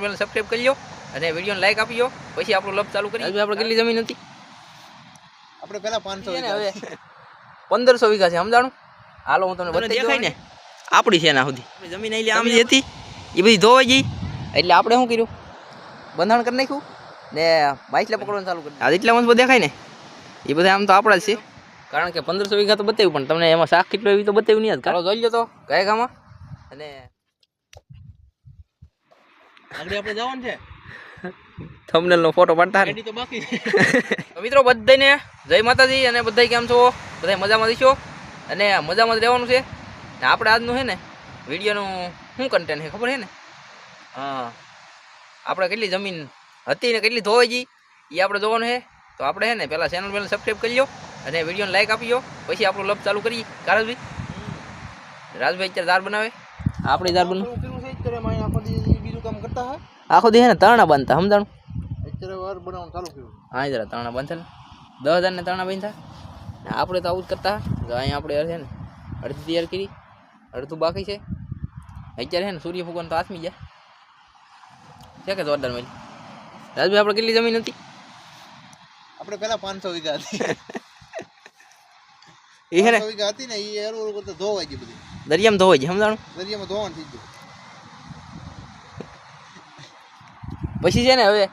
Channel વેલ subscribe કરી લો અને વિડીયોને લાઈક આપી લો પછી આપણો લપ ચાલુ કરી આપણે કેટલી જમીન હતી? આપણે પહેલાં પાંચસો હવે પંદરસો વીઘા છે સમજાણું? હાલો હું તમને દેખાય ને? આપણી છે એના સુધી. જમીન આલી આમ જે હતી. એ બધી ધોવાઈ ગઈ. એટલે આપણે શું કર્યું? બંધાણ કરી નાખ્યું ને બાઈસલે પકડવાનું ચાલુ કર્યું. આ એટલા મસ્ત દેખાય ને એ બધા આમ તો આપણા જ છે. કારણ કે પંદરસો વીઘા તો બતાવ્યું પણ તમને એમાં શાક કેટલું એવી તો બતાવ્યું નહીં ચાલો જોઈ લો તો કયા ગામમાં અને આગળ આપણે જવાનું છે. થંબનેલનો ફોટો પાડતા ને. તો બાકી મિત્રો બધાને જય માતાજી અને બધા કેમ છો? બધા મજામાં છો? અને મજામાં જ રહેવાનું છે. ને આપણે આજનું છે ને વિડીયોનું શું કન્ટેન્ટ છે ખબર છે ને? હા. આપણે કેટલી જમીન હતી ને કેટલી ધોવાઈ ગઈ એ આપણે જોવાનું છે. તો આપણે છે ને પહેલાં ચેનલ પહેલાં સબસ્ક્રાઈબ કરી લો અને વિડીયોને લાઈક આપી લો પછી આપણું લપ ચાલુ કરીએ. કારજભાઈ રાજભાઈ અત્યારે દાળ બનાવે. આપણે દાર બન થોડું કેવું છે અત્યારે અમે આખો દી બીજું કામ કરતા હા આખો દી ને તરણા બાંધતા સમજાણું? અત્યારે વાર બનાવવાનું ચાલુ કર્યું. હા જરા તરણા બાંધેલ દસ હજાર ને તરણા બાંધતા આપણે તો આવું જ કરતા. અહીંયા આપણે છે ને અડધી તૈયાર કરી. અડધું બાકી છે. અત્યારે છે ને સૂર્ય ભગવાન તો આથમી ગયા. છે કે જોરદાર મળી? રાજભાઈ આપણે કેટલી જમીન હતી? આપણે પેલા પાંચસો વીઘા હતી. એ હે ને વીઘા હતી ને એ એરું કરતા ધોવાઈ ગઈ બધી. દરિયામાં ધોવાઈ ગઈ સમજાણું? દરિયામાં ધોવાનું થઈ ગયું. પછી છે ને હવે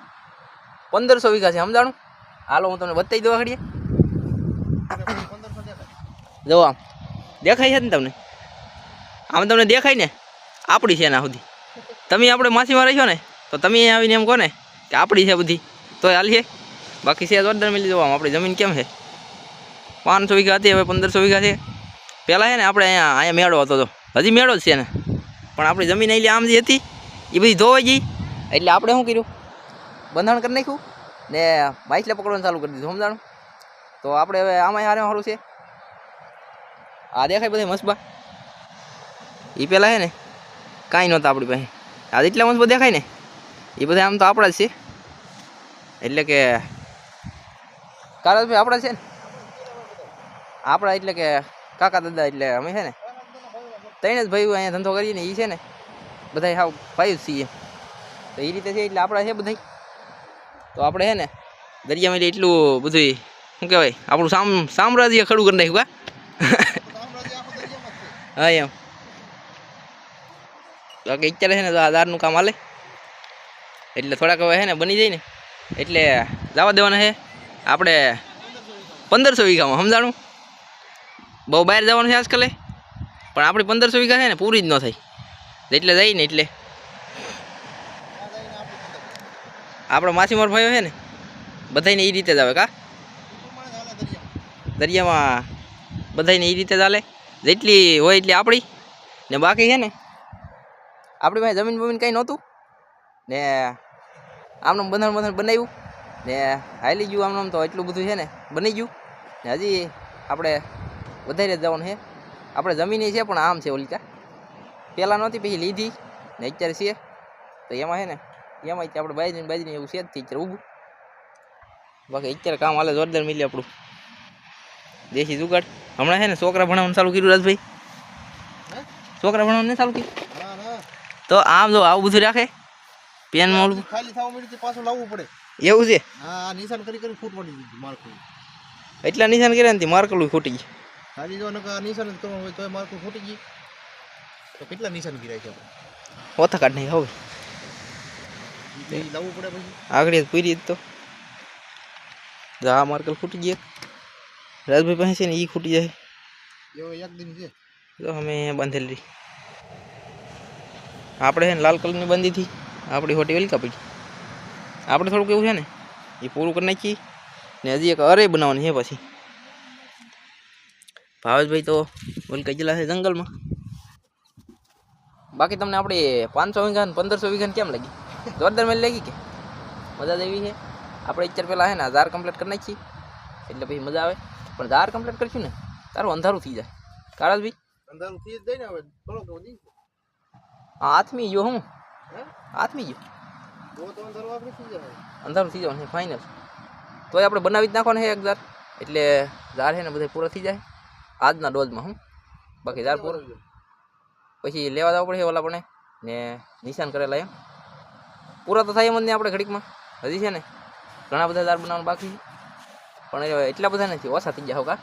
પંદરસો વીઘા છે, સમજાણું? હાલો, હું તમને બતાવી દઉં દેખાય જો આમ. દેખાય છે ને તમને? આમ તમને દેખાય ને? આપણી છે એના સુધી. તમે આપણે માછીમાં રહીશો ને, તો તમે આવીને એમ કહો ને કે આપણી છે બધી. તો હાલ છે. બાકી છે જોરદાર મળી જવા. આપણી જમીન કેમ છે? પાંચસો વીઘા હતી, હવે પંદરસો વીઘા છે. પહેલાં છે ને આપણે અહીંયા અહીંયા મેળો હતો તો. હજી મેળો જ છે ને. પણ આપણી જમીન અહીં આમ જે હતી, એ બધી ધોવાઈ ગઈ. એટલે આપણે શું કર્યું? બંધાણ કરી નાખ્યું ને બાઈસલે પકડવાનું ચાલુ કરી દીધું, સમજાણું? તો આપણે હવે આમાં હારે સારું છે. આ દેખાય બધા મસબા એ પેલા છે ને, કાંઈ નહોતા આપણી પાસે. આ જેટલા મસબા દેખાય ને એ બધા આમ તો આપણા જ છે. એટલે કે કારણભાઈ આપણા છે ને? આપણા એટલે કે, કાકા દાદા એટલે અમે છે ને, ત્રણે જ ભાઈઓ અહીંયા ધંધો કરીએ ને એ છે ને બધા હાવ ભાઈ જ છીએ તો એ રીતે છે એટલે આપણા છે બધા તો આપણે છે ને દરિયામાં એટલું બધું શું કહેવાય આપણું સામ સામ્રાજ્ય ખડું કરી નાખ્યું કા હા એમ. તો કે અત્યારે છે ને તો આ દારનું કામ હાલે. એટલે થોડાક હવે છે ને બની જાય ને એટલે જવા દેવાના છે. આપણે પંદરસો વીઘામાં સમજાણું? બહુ બહાર જવાનું છે આજકાલે. પણ આપણી પંદરસો વીઘા છે ને પૂરી જ ન થાય. એટલે જઈને એટલે આપણો માછીમાર ભાઈઓ છે ને બધાને એ રીતે જ આવે કા? દરિયામાં બધાને એ રીતે ચાલે જેટલી હોય એટલી આપણી. ને બાકી છે ને, આપણી પાસે જમીન બમીન કંઈ નહોતું. ને આમનું બંધણ બંધણ બનાવ્યું. ને હાલી ગયું આમનું આમ તો એટલું બધું છે ને, બની ગયું. ને હજી આપણે વધારે જ જવાનું છે. આપણે જમીન છે પણ આમ છે ઓલિકા પહેલાં નહોતી, પછી લીધી. ને અત્યારે છે તો એમાં છે ને એમાં આપણે બાજરી બાજરી એવું છે જ તે અત્યારે ઊભું. બાકી અત્યારે કામ હાલે જોરદાર મિલે આપણું. દેશી જુગાડ. હમણાં છે ને છોકરા ભણાવવાનું ચાલુ કર્યું રાજભાઈ? છોકરા ભણાવવાનું નહીં ચાલુ કર્યું? તો આમ જો આવું બધું રાખે. પેનમાં ઓલું. ખાલી થવા મળી તો પાછું લાવવું પડે. એવું છે? હા આ નિશાન કરી કરી ફૂટ પડી દીધું માર્કું એટલા નિશાન કર્યા ને માર્કલું ખૂટી ગઈ ખાલી જો નકર નિશાન કરવાનું હોય તો માર્કું ખૂટી ગઈ તો કેટલા નિશાન કર્યા છે આપણે? ઓથા કાઢ નહીં હવે. લાવવું પડે પછી. આગળ પૂરી જ તો. આ માર્કલ ખૂટી ગયા. રાજભાઈ પાસે છે ને એ ખૂટી જાય. એવો એક દિન છે. તો અમે બાંધેલી આપણે છે ને લાલ કલરની બાંધી હતી. આપણી હોટી વેલકા પડી. આપણે થોડુંક એવું છે ને એ પૂરું કરી નાખીએ ને હજી એક અરે બનાવવાની છે પછી. ભાવેશભાઈ તો વલકા ગયેલા છે જંગલમાં. બાકી તમને આપણે પાંચસો વીઘા ને પંદરસો વીઘા કેમ લાગી? જોરદાર મળી લાગી કે? મજા દેવી છે. આપણે અત્યારે પહેલાં છે ને હજાર કમ્પ્લીટ કરી નાખીએ. એટલે પછી મજા આવે. પણ હજાર કમ્પ્લીટ કરશું ને તારું અંધારું થઈ જાય. કારજભાઈ અંધારું થઈ જાય ને હવે. થોડોક વધી હા આથમી ગયો હું. હે? આથમી ગયો. અંધારું થઈ જાય જવાનું ફાઇનલ તોય આપણે બનાવી જ નાખવાનું છે એક ઝાર એટલે ઝાર છે ને બધા પૂરો થઈ જાય. આજના ડોઝમાં હું. બાકી ઝાર પૂરો. પછી લેવા જવું પડશે ઓલા પણ ને નિશાન કરેલા એમ. પૂરા તો થાય એમ જ નહીં આપણે ઘડીકમાં. હજી છે ને ઘણા બધા દાળ બનાવવાનું બાકી છે. પણ એટલા બધા નથી ઓછા થઈ ગયા હો કા.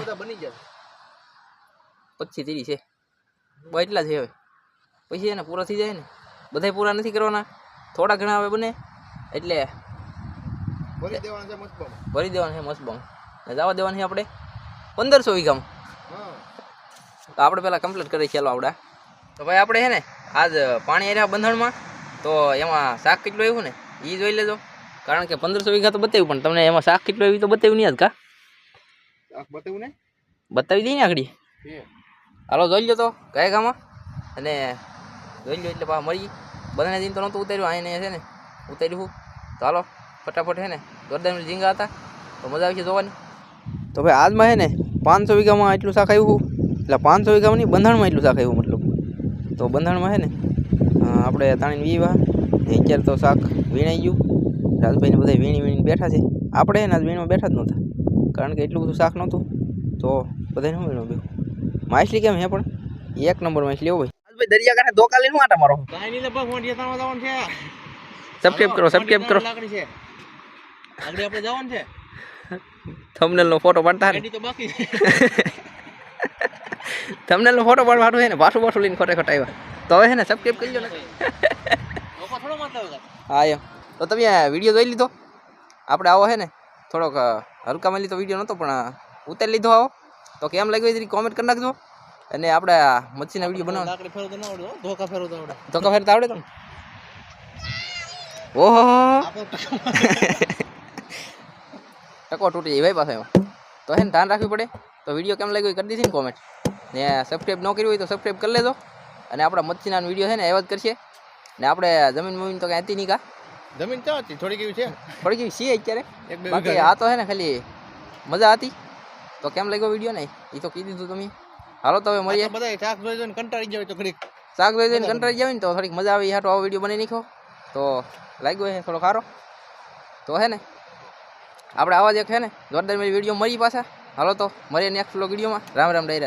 બધા પચીસ ત્રીસ છે. એટલા છે હવે. પછી છે ને પૂરા થઈ જાય ને. બધાય પૂરા નથી કરવાના. થોડા ઘણા હવે બને. એટલે ભરી દેવાના છે મસ્તમાં ભરી દેવાનું છે ને જવા દેવાનું છે આપણે પંદરસો વીઘામાં. તો આપણે પહેલાં કમ્પ્લીટ કરી ચાલો આવડા. તો ભાઈ આપણે છે ને આજ પાણી આવ્યા બંધણમાં તો એમાં શાક કેટલું આવ્યું ને? એ જોઈ લેજો. કારણ કે પંદરસો વીઘા તો બતાવ્યું પણ તમને એમાં શાક કેટલું આવ્યું તો બતાવ્યું નહીં કા? આ ને? બતાવી દઈએ ને આગળ હાલો જોઈ લો તો કયા ગામમાં? અને જોઈ લો એટલે પા મળી. બધાને દિન તો નહોતું ઉતાર્યું આને છે ને ઉતાર્યું તો હાલો ફટાફટ છે ને જોરદાર ઝીંગા હતા. તો મજા આવી છે જોવાની. તો ભાઈ આજમાં છે ને પાંચસો વીઘામાં એટલું શાક આવ્યું એટલે પાંચસો વીઘામાં નહીં બંધાણમાં એટલું શાક આવ્યું તો બંધાણમાં છે ને આપણે તાણીને વીવા અત્યારે તો શાક વીણાઈ ગયું. રાજભાઈને બધા વીણી વીણીને બેઠા છે. આપણે એના વીણવા બેઠા જ નહોતા. કારણ કે એટલું બધું શાક નહોતું તો બધાને શું વીણો ગયું? માછલી કેમ હે પણ? એક નંબર માછલી હોય ભાઈ. ભાઈ દરિયાકાંઠે ધોકા લઈને આટા મારો? સબસ્ક્રાઇબ કરો સબસ્ક્રાઇબ કરો. છે. આગળ આપણે જવાનું છે. થંબનેલ ફોટો પાડતા તો બાકી છે થંબનેલ નો ફોટો પાડવાનો છે ને પાછું પાછું લઈને ખોટે ખોટા આવ્યા તો હવે છે ને સબસ્ક્રાઇબ કરી લો ને. હા એમ. તો તમે વીડિયો જોઈ લીધો? આપણે આવો છે ને થોડોક અ, હલકા મળી તો વીડિયો નહોતો પણ ઉતારી લીધો આવો. તો કેમ લાગ્યો એ કોમેન્ટ કરી નાખજો. અને આપણે મચ્છીના વીડિયો બનાવો લાકડી ફેરવતા આવડે ધોકા ફેરવતા આવડે. તમને? ઓહો. ટકો તૂટી જાય ભાઈ પાસે તો હે ને ધ્યાન રાખવી પડે. તો વીડિયો કેમ લાગ્યો કરી દીધી ને કોમેન્ટ ને સબસ્ક્રાઈબ ન કર્યું હોય તો સબસ્ક્રાઈબ કરી લેજો. અને આપણા મચ્છીના વીડિયો છે ને એવા જ કરશે ને આપણે જમીન મમીન તો કાંઈ હતી નહીં કા? જમીન ક્યાં હતી થોડી કેવી છે. થોડી કેવી છીએ અત્યારે? બાકી આ તો છે ને ખાલી મજા હતી. તો કેમ લાગ્યો વીડિયો ને? એ તો કહી દીધું તમે. હાલો તો હવે મળીએ. બધા શાક જોઈ જોઈને કંટાળી જાય તો ઘડીક. શાક જોઈ જોઈને કંટાળી જાય ને તો થોડીક મજા આવી. હાટો આવો વીડિયો બની નાખ્યો. તો લાગ્યો છે થોડો સારો. તો હે ને આપણે આવા જ એક છે ને જોરદાર વીડિયો મળી પાછા. હાલો તો મળીએ નેક્સ્ટ વિડીયોમાં. રામ રામ ડાયરા